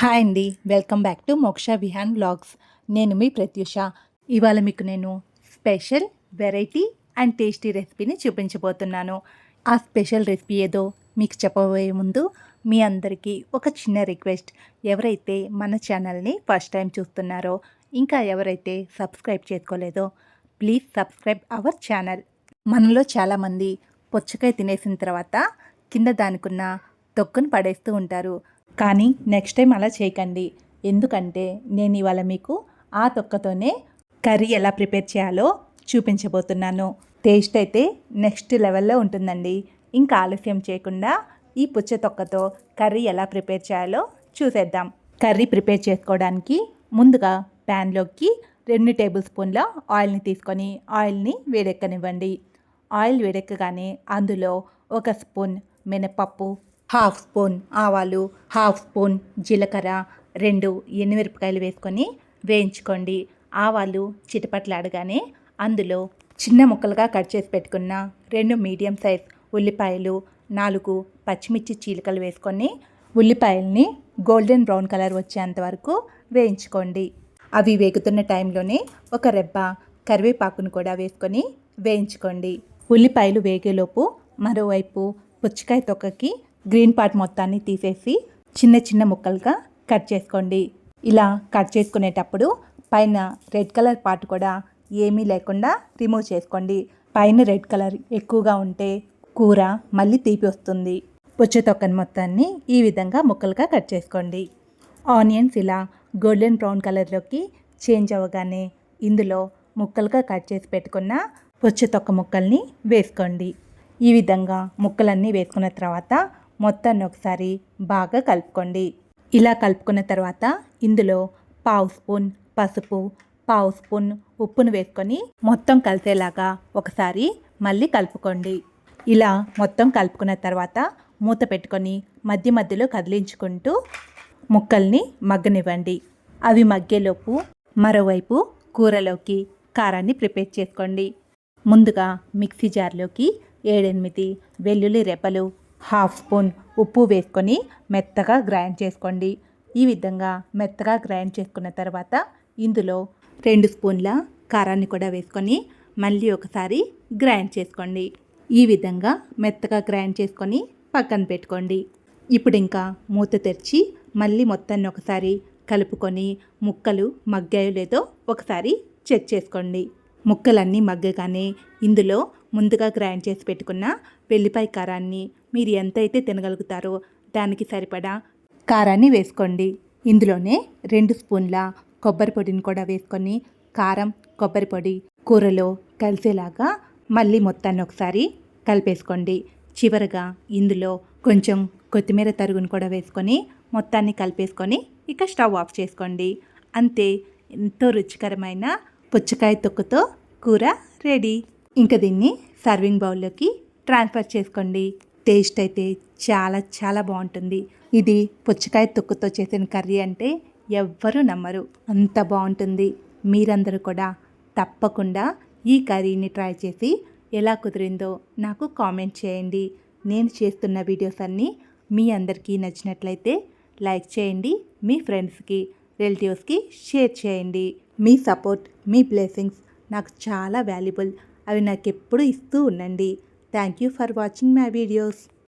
Hi అండి. Welcome back to మోక్ష Vihaan blogs నేను మీ ప్రత్యూష. ఇవాళ మీకు నేను స్పెషల్ వెరైటీ అండ్ టేస్టీ రెసిపీని చూపించబోతున్నాను. ఆ స్పెషల్ రెసిపీ ఏదో మీకు చెప్పబోయే ముందు మీ అందరికీ ఒక చిన్న రిక్వెస్ట్. ఎవరైతే మన ఛానల్ని ఫస్ట్ టైం చూస్తున్నారో ఇంకా ఎవరైతే సబ్స్క్రైబ్ చేసుకోలేదో ప్లీజ్ సబ్స్క్రైబ్ అవర్ ఛానల్. మనలో చాలామంది పుచ్చకాయ తినేసిన తర్వాత కింద దానికున్న తొక్కును పడేస్తూ ఉంటారు. కానీ నెక్స్ట్ టైం అలా చేయకండి. ఎందుకంటే నేను ఇవాళ మీకు ఆ తొక్కతోనే కర్రీ ఎలా ప్రిపేర్ చేయాలో చూపించబోతున్నాను. టేస్ట్ అయితే నెక్స్ట్ లెవెల్లో ఉంటుందండి. ఇంకా ఆలస్యం చేయకుండా ఈ పుచ్చ తొక్కతో కర్రీ ఎలా ప్రిపేర్ చేయాలో చూసేద్దాం. కర్రీ ప్రిపేర్ చేసుకోవడానికి ముందుగా ప్యాన్లోకి రెండు టేబుల్ స్పూన్ల ఆయిల్ని తీసుకొని ఆయిల్ని వేడెక్కనివ్వండి. ఆయిల్ వేడెక్కగానే అందులో ఒక స్పూన్ మినపప్పు హాఫ్ స్పూన్ ఆవాలు హాఫ్ స్పూన్ జీలకర్ర రెండు ఎండుమిరపకాయలు వేసుకొని వేయించుకోండి. ఆవాలు చిటపట్లాడగానే అందులో చిన్న ముక్కలుగా కట్ చేసి పెట్టుకున్న రెండు మీడియం సైజ్ ఉల్లిపాయలు నాలుగు పచ్చిమిర్చి చీలికలు వేసుకొని ఉల్లిపాయల్ని గోల్డెన్ బ్రౌన్ కలర్ వచ్చేంత వరకు వేయించుకోండి. అవి వేగుతున్న టైంలోనే ఒక రెబ్బ కరివేపాకును కూడా వేసుకొని వేయించుకోండి. ఉల్లిపాయలు వేగేలోపు మరోవైపు పుచ్చకాయ తొక్కకి గ్రీన్ పార్ట్ మొత్తాన్ని తీసేసి చిన్న చిన్న ముక్కలుగా కట్ చేసుకోండి. ఇలా కట్ చేసుకునేటప్పుడు పైన రెడ్ కలర్ పార్ట్ కూడా ఏమీ లేకుండా రిమూవ్ చేసుకోండి. పైన రెడ్ కలర్ ఎక్కువగా ఉంటే కూర మళ్ళీ తీపి వస్తుంది. పుచ్చ తొక్కని మొత్తాన్ని ఈ విధంగా ముక్కలుగా కట్ చేసుకోండి. ఆనియన్స్ ఇలా గోల్డెన్ బ్రౌన్ కలర్లోకి చేంజ్ అవ్వగానే ఇందులో ముక్కలుగా కట్ చేసి పెట్టుకున్న పుచ్చ తొక్క ముక్కల్ని వేసుకోండి. ఈ విధంగా ముక్కలన్నీ వేసుకున్న తర్వాత మొత్తాన్ని ఒకసారి బాగా కలుపుకోండి. ఇలా కలుపుకున్న తర్వాత ఇందులో పావు స్పూన్ పసుపు పావు స్పూన్ ఉప్పును వేసుకొని మొత్తం కలిసేలాగా ఒకసారి మళ్ళీ కలుపుకోండి. ఇలా మొత్తం కలుపుకున్న తర్వాత మూత పెట్టుకొని మధ్య మధ్యలో కదిలించుకుంటూ ముక్కల్ని మగ్గనివ్వండి. అవి మగ్గేలోపు మరోవైపు కూరలోకి కారాన్ని ప్రిపేర్ చేసుకోండి. ముందుగా మిక్సీ జార్లోకి ఏడెనిమిది వెల్లుల్లి రెప్పలు హాఫ్ స్పూన్ ఉప్పు వేసుకొని మెత్తగా గ్రైండ్ చేసుకోండి. ఈ విధంగా మెత్తగా గ్రైండ్ చేసుకున్న తర్వాత ఇందులో రెండు స్పూన్ల కారాన్ని కూడా వేసుకొని మళ్ళీ ఒకసారి గ్రైండ్ చేసుకోండి. ఈ విధంగా మెత్తగా గ్రైండ్ చేసుకొని పక్కన పెట్టుకోండి. ఇప్పుడు ఇంకా మూత తెరిచి మళ్ళీ మొత్తాన్ని ఒకసారి కలుపుకొని ముక్కలు మగ్గాయో లేదో ఒకసారి చెక్ చేసుకోండి. ముక్కలన్నీ మగ్గగానే ఇందులో ముందుగా గ్రైండ్ చేసి పెట్టుకున్న వెల్లిపాయ కారాన్ని మీరు ఎంతైతే తినగలుగుతారో దానికి సరిపడా కారాన్ని వేసుకోండి. ఇందులోనే రెండు స్పూన్ల కొబ్బరి పొడిని కూడా వేసుకొని కారం కొబ్బరి పొడి కూరలో కలిసేలాగా మళ్ళీ మొత్తాన్ని ఒకసారి కలిపేసుకోండి. చివరగా ఇందులో కొంచెం కొత్తిమీర తరుగును కూడా వేసుకొని మొత్తాన్ని కలిపేసుకొని ఇక స్టవ్ ఆఫ్ చేసుకోండి. అంతే ఎంతో రుచికరమైన పుచ్చకాయ తొక్కుతో కూర రెడీ. ఇంకా దీన్ని సర్వింగ్ బౌల్లోకి ట్రాన్స్ఫర్ చేసుకోండి. టేస్ట్ అయితే చాలా చాలా బాగుంటుంది. ఇది పుచ్చకాయ తొక్కుతో చేసిన కర్రీ అంటే ఎవ్వరూ నమ్మరు. అంత బాగుంటుంది. మీరందరూ కూడా తప్పకుండా ఈ కర్రీని ట్రై చేసి ఎలా కుదిరిందో నాకు కామెంట్ చేయండి. నేను చేస్తున్న వీడియోస్ అన్నీ మీ అందరికీ నచ్చినట్లయితే లైక్ చేయండి. మీ ఫ్రెండ్స్కి రిలేటివ్స్కి షేర్ చేయండి. మీ సపోర్ట్ మీ బ్లెస్సింగ్స్ నాకు చాలా వాల్యుబుల్. అవి నాకు ఎప్పుడు ఇస్తూ ఉండండి. Thank you for watching my videos.